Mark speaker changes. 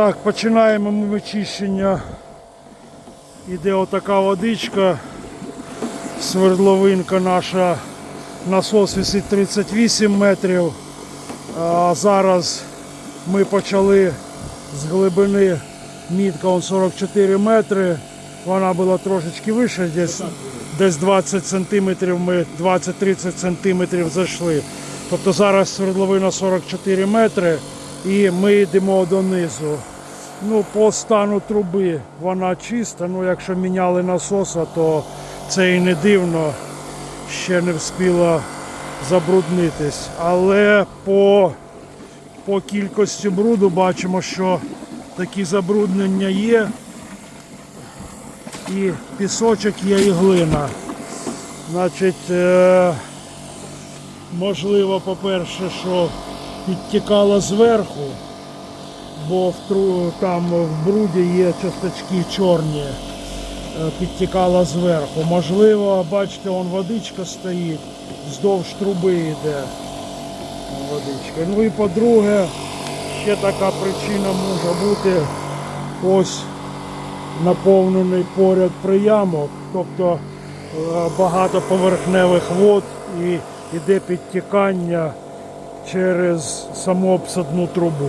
Speaker 1: Так, починаємо ми вичищення. Іде отака водичка. Свердловинка наша насос висить 38 метрів. А зараз ми почали з глибини мітка он 44 метри. Вона була трошечки вище, десь, десь 20 сантиметрів, ми 20-30 сантиметрів зайшли. Тобто зараз свердловина 44 метри і ми йдемо донизу. Ну, по стану труби вона чиста. Ну, якщо міняли насоса, то це і не дивно. Ще не встигла забруднитись. Але по, по кількості бруду бачимо, що такі забруднення є. І пісочок є, і глина. Значить, е, можливо, по-перше, що підтікало зверху, бо в тру, там в бруді є часточки чорні, е, підтікала зверху. Можливо, бачите, вон водичка стоїть, вздовж труби йде водичка. Ну і по-друге, ще така причина може бути ось наповнений поряд приямок, тобто е, багато поверхневих вод і йде підтікання через саму обсадну трубу.